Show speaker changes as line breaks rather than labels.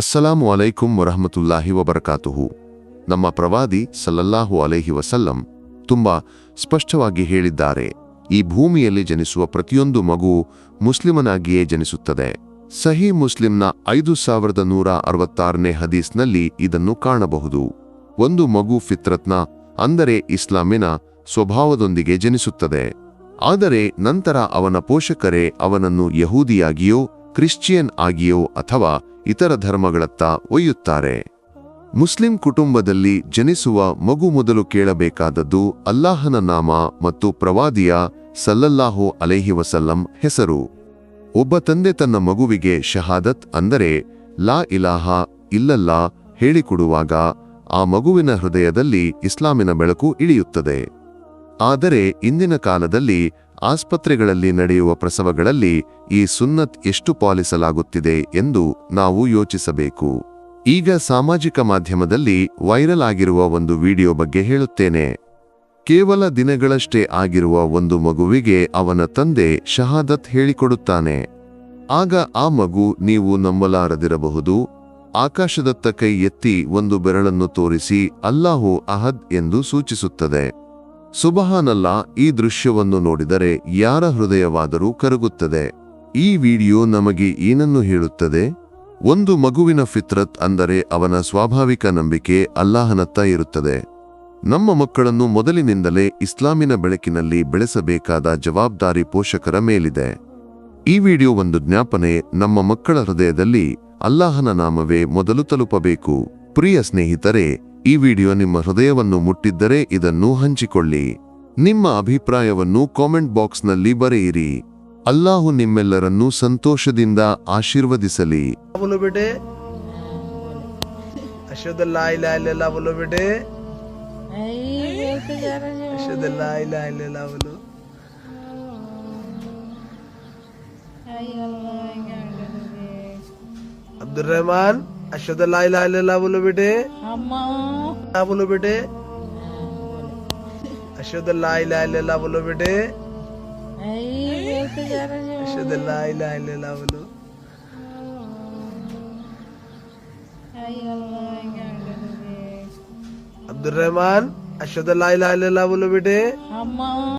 ಅಸ್ಸಲಾಮು ಅಲೈಕುಂ ವರಹಮತುಲ್ಲಾಹಿ ವಬರಕಾತುಹು. ನಮ್ಮ ಪ್ರವಾದಿ ಸಲ್ಲಲ್ಲಾಹು ಅಲೈಹಿ ವಸಲ್ಲಂ ತುಂಬಾ ಸ್ಪಷ್ಟವಾಗಿ ಹೇಳಿದ್ದಾರೆ, ಈ ಭೂಮಿಯಲ್ಲಿ ಜನಿಸುವ ಪ್ರತಿಯೊಂದು ಮಗು ಮುಸ್ಲಿಮನಾಗಿಯೇ ಜನಿಸುತ್ತದೆ. ಸಹಿ ಮುಸ್ಲಿಂನ ಐದು ಸಾವಿರದ ನೂರ ಅರವತ್ತಾರನೇ ಹದೀಸ್ನಲ್ಲಿ ಇದನ್ನು ಕಾಣಬಹುದು. ಒಂದು ಮಗು ಫಿತ್ರತ್ನ, ಅಂದರೆ ಇಸ್ಲಾಮಿನ ಸ್ವಭಾವದೊಂದಿಗೆ ಜನಿಸುತ್ತದೆ. ಆದರೆ ನಂತರ ಅವನ ಪೋಷಕರೇ ಅವನನ್ನು ಯಹೂದಿಯಾಗಿಯೋ, ಕ್ರಿಶ್ಚಿಯನ್ ಆಗಿಯೋ ಅಥವಾ ಇತರ ಧರ್ಮಗಳತ್ತ ಒಯ್ಯುತ್ತಾರೆ. ಮುಸ್ಲಿಂ ಕುಟುಂಬದಲ್ಲಿ ಜನಿಸುವ ಮಗು ಮೊದಲು ಕೇಳಬೇಕಾದದ್ದು ಅಲ್ಲಾಹನ ನಾಮ ಮತ್ತು ಪ್ರವಾದಿಯ ಸಲ್ಲಲ್ಲಾಹು ಅಲೈಹಿ ವಸಲ್ಲಂ ಹೆಸರು. ಒಬ್ಬ ತಂದೆ ತನ್ನ ಮಗುವಿಗೆ ಶಹಾದತ್ ಅಂದರೆ, ಲಾ ಇಲಾಹ ಇಲ್ಲಲ್ಲಾ ಹೇಳಿಕೊಡುವಾಗ ಆ ಮಗುವಿನ ಹೃದಯದಲ್ಲಿ ಇಸ್ಲಾಮಿನ ಬೆಳಕು ಇಳಿಯುತ್ತದೆ. ಆದರೆ, ಇಂದಿನ ಕಾಲದಲ್ಲಿ ಆಸ್ಪತ್ರೆಗಳಲ್ಲಿ ನಡೆಯುವ ಪ್ರಸವಗಳಲ್ಲಿ ಈ ಸುನ್ನತ್ ಎಷ್ಟು ಪಾಲಿಸಲಾಗುತ್ತಿದೆ ಎಂದು ನಾವು ಯೋಚಿಸಬೇಕು. ಈಗ ಸಾಮಾಜಿಕ ಮಾಧ್ಯಮದಲ್ಲಿ ವೈರಲ್ ಆಗಿರುವ ಒಂದು ವಿಡಿಯೋ ಬಗ್ಗೆ ಹೇಳುತ್ತೇನೆ. ಕೇವಲ ದಿನಗಳಷ್ಟೇ ಆಗಿರುವ ಒಂದು ಮಗುವಿಗೆ ಅವನ ತಂದೆ ಶಹಾದತ್ ಹೇಳಿಕೊಡುತ್ತಾನೆ. ಆಗ ಆ ಮಗು ನೀವು ನಂಬಲಾರದಿರಬಹುದು. ಆಕಾಶದತ್ತ ಕೈ ಎತ್ತಿ ಒಂದು ಬೆರಳನ್ನು ತೋರಿಸಿ, ಅಲ್ಲಾಹು ಅಹದ್ ಎಂದು ಸೂಚಿಸುತ್ತದೆ. ಸುಬಹಾನಲ್ಲ, ಈ ದೃಶ್ಯವನ್ನು ನೋಡಿದರೆ ಯಾರ ಹೃದಯವಾದರೂ ಕರಗುತ್ತದೆ. ಈ ವಿಡಿಯೋ ನಮಗೆ ಏನನ್ನು ಹೇಳುತ್ತದೆ? ಒಂದು ಮಗುವಿನ ಫಿತ್ರತ್ ಅಂದರೆ ಅವನ ಸ್ವಾಭಾವಿಕ ನಂಬಿಕೆ ಅಲ್ಲಾಹನತ್ತ ಇರುತ್ತದೆ. ನಮ್ಮ ಮಕ್ಕಳನ್ನು ಮೊದಲಿನಿಂದಲೇ ಇಸ್ಲಾಮಿನ ಬೆಳಕಿನಲ್ಲಿ ಬೆಳೆಸಬೇಕಾದ ಜವಾಬ್ದಾರಿ ಪೋಷಕರ ಮೇಲಿದೆ. ಈ ವಿಡಿಯೋ ಒಂದು ಜ್ಞಾಪನೆ, ನಮ್ಮ ಮಕ್ಕಳ ಹೃದಯದಲ್ಲಿ ಅಲ್ಲಾಹನ ನಾಮವೇ ಮೊದಲು ತಲುಪಬೇಕು. ಪ್ರಿಯ ಸ್ನೇಹಿತರೆ ಈ ವಿಡಿಯೋ ನಿಮ್ಮ ಹೃದಯವನ್ನು ಮುಟ್ಟಿದ್ದರೆ ಇದನ್ನು ಹಂಚಿಕೊಳ್ಳಿ. ನಿಮ್ಮ ಅಭಿಪ್ರಾಯವನ್ನು ಕಾಮೆಂಟ್ ಬಾಕ್ಸ್ನಲ್ಲಿ ಬರೆಯಿರಿ. ಅಲ್ಲಾಹು ನಿಮ್ಮೆಲ್ಲರನ್ನು ಸಂತೋಷದಿಂದ ಆಶೀರ್ವದಿಸಲಿ.
ಅಬ್ದುಲ್ ರೆಹಮಾನ್. আর সাথে লাই লাই লা বলো বেটে। না বলো বেটে। আর সাথে লাই লাই লা বলো বেটে। সাথে লাই লাই লা বলো। আব্দুর রহমান আর সাথে লাই লাই লা বলো বেটে।